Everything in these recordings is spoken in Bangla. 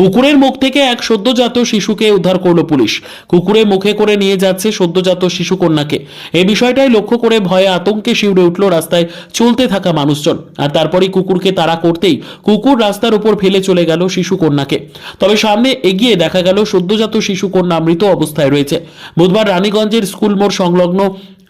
কুকুরের মুখ থেকে এক সদ্যজাত শিশুকে উদ্ধার করল পুলিশ। কুকুরে মুখে করে নিয়ে যাচ্ছে সদ্যজাত শিশু কন্যাকে। এই বিষয়টাই লক্ষ্য করে ভয়ে আতঙ্কে শিউরে উঠল রাস্তায় চলতে থাকা মানুষজন। আর তারপরেই কুকুরকে তাড়া করতেই কুকুর রাস্তার উপর ফেলে চলে গেল শিশু কন্যাকে। তবে সামনে এগিয়ে দেখা গেল সদ্যজাত শিশু কন্যা মৃত অবস্থায় রয়েছে। বুধবার রানীগঞ্জের স্কুল মোড় সংলগ্ন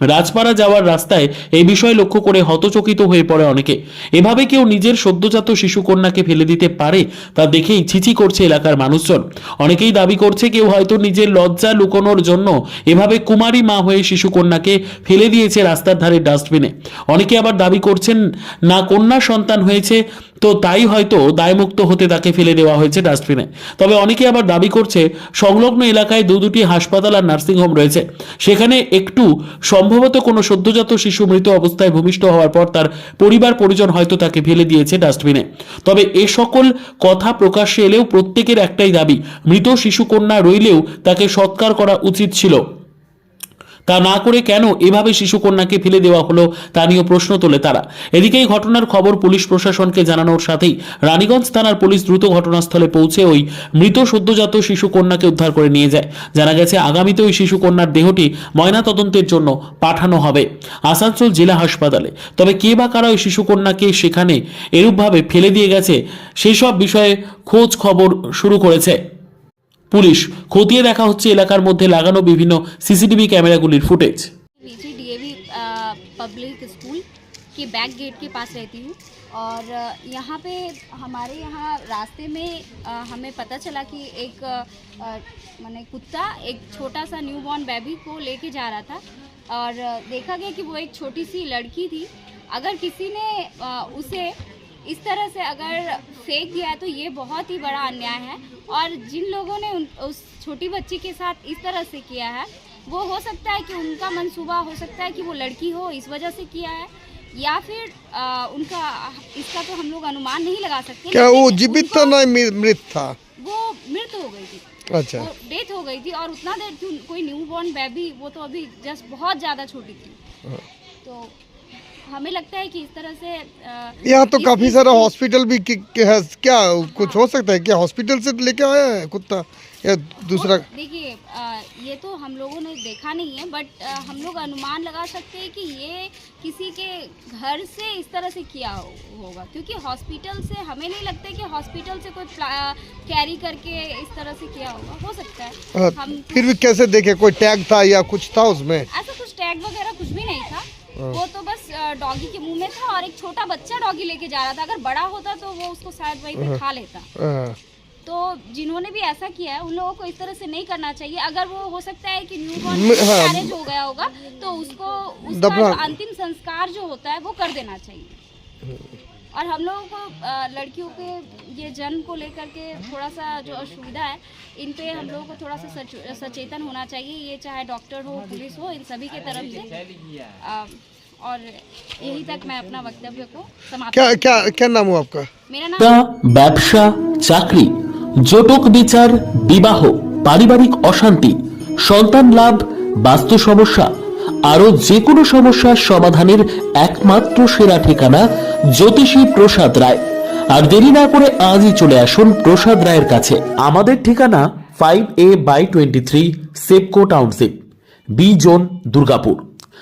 রাজপাড়া যাওয়ার রাস্তায় এই বিষয় লক্ষ্য করে হতচকিত হয়ে পড়ে অনেকে। এভাবে কেউ নিজের সদ্যজাত শিশু কন্যাকে ফেলে দিতে পারে তা দেখেই ছিচি করছে এলাকার মানুষজন। অনেকেই দাবি করছে কেউ হয়তো নিজের লজ্জা লুকোনোর জন্য এভাবে কুমারী মা হয়ে শিশু কন্যাকে ফেলে দিয়েছে রাস্তার ধারে ডাস্টবিনে। অনেকে আবার দাবি করছেন, না, কন্যা সন্তান হয়েছে তো তাই হয়তো দায়মুক্ত হতে তাকে ফেলে দেওয়া হয়েছে ডাস্টবিনে। তবে অনেকে আবার দাবি করছে, সংলগ্ন এলাকায় দু দুটি হাসপাতাল আর নার্সিংহোম রয়েছে। সেখানে একটু সম্ভবত কোনো সদ্যজাত শিশু মৃত অবস্থায় ভূমিষ্ঠ হওয়ার পর তার পরিবার পরিজন হয়তো তাকে ফেলে দিয়েছে ডাস্টবিনে। তবে এ সকল কথা প্রকাশ্যে এলেও প্রত্যেকের একটাই দাবি, মৃত শিশু কন্যা রইলেও তাকে সৎকার করা উচিত ছিল। তা না করে কেন এভাবে শিশু কন্যাকে ফেলে দেওয়া হলো তা নিয়েও প্রশ্ন তোলে তারা। এদিকে এই ঘটনার খবর পুলিশ প্রশাসনকে জানানোর সাথেই রানীগঞ্জ থানার পুলিশ দ্রুত ঘটনাস্থলে পৌঁছে ওই মৃত সদ্যজাত শিশু কন্যাকে উদ্ধার করে নিয়ে যায়। জানা গেছে, আগামীতে ওই শিশু কন্যার দেহটি ময়নাতদন্তের জন্য পাঠানো হবে আসানসোল জেলা হাসপাতালে। তবে কে বা কারা ওই শিশু কন্যাকে সেখানে এরূপভাবে ফেলে দিয়ে গেছে সেই সব বিষয়ে খোঁজ খবর শুরু করেছে। পুলিশ খতিয়ে দেখা হচ্ছে এলাকার মধ্যে লাগানো বিভিন্ন সিসিটিভি ক্যামেরাগুলির ফুটেজ नीचे डीएवी पब्लिक स्कूल के बैक गेट के पास रहती हूँ और अ, यहाँ पे हमारे यहाँ रास्ते में अ, हमें पता चला कि एक अ, माने कुत्ता एक छोटा सा न्यू बॉर्न बेबी को लेके जा रहा था और अ, देखा गया कि वो एक छोटी सी लड़की थी अगर किसी ने अ, उसे इस तरह से अगर फेंक दिया है तो ये बहुत ही बड़ा अन्याय है। और जिन लोगों ने उन, उस छोटी बच्ची के साथ इस तरह से किया है वो हो सकता है कि उनका मनसूबा हो सकता है कि वो लड़की हो इस वजह से किया है या फिर अ, उनका इसका तो हम लोग अनुमान नहीं लगा सकते क्या वो जीवित था ना मृत था? वो मृत हो गई थी। अच्छा। वो डेथ हो गई थी और उतना देर कोई न्यू बॉर्न बेबी वो तो अभी जस्ट बहुत ज़्यादा छोटी थी। तो हमें लगता है कि इस तरह से यहाँ तो काफ़ी सारा हॉस्पिटल भी कि- कि है क्या कुछ हो सकता है? क्या हॉस्पिटल से लेके आया है कुत्ता? या दूसरा? देखिए ये तो हम लोगों ने देखा नहीं है बट हम लोग अनुमान लगा सकते हैं कि ये किसी के घर से इस तरह से किया हो- होगा। क्योंकि हॉस्पिटल से हमें नहीं लगता कि हॉस्पिटल से कोई कैरी करके इस तरह से किया होगा। हो सकता है। हाँ, हम फिर भी कैसे देखे? कोई टैग था या कुछ था उसमें? ऐसा डॉगी के मुँह में था और एक छोटा बच्चा डॉगी लेके जा रहा था। अगर बड़ा होता तो वो उसको शायद वहीं पे खा लेता। हाँ, तो जिन्होंने भी ऐसा किया है उन लोगों को इस तरह से नहीं करना चाहिए। अगर वो हो सकता है कि न्यू बॉर्न हाँ। मैरिज हो गया होगा तो उसको उसका अंतिम संस्कार जो होता है वो कर देना चाहिए। और हम लोगों को लड़कियों के ये जन्म को लेकर के थोड़ा सा जो असुविधा है इन पे हम लोगों को थोड़ा सा सच- सचेतन होना चाहिए। ये चाहे डॉक्टर हो पुलिस हो इन सभी के तरफ़ से अ, और यही तक मैं अपना वक्तव्य को समाप्त क्या क्या क्या नाम हुआ आपका मेरा नाम তা ব্যবসা চাকরি জটক বিচার বিবাহ পারিবারিক অশান্তি সন্তান লাভ বাস্তু সমস্যা আরো যে কোনো সমস্যার সমাধানের একমাত্র সেরা ঠিকানা জ্যোতিষী প্রসাদ রায় আর দেরি না করে আজই চলে আসুন প্রসাদ রায়ের কাছে আমাদের ঠিকানা five A by twenty three Sepco township B zone Durgapur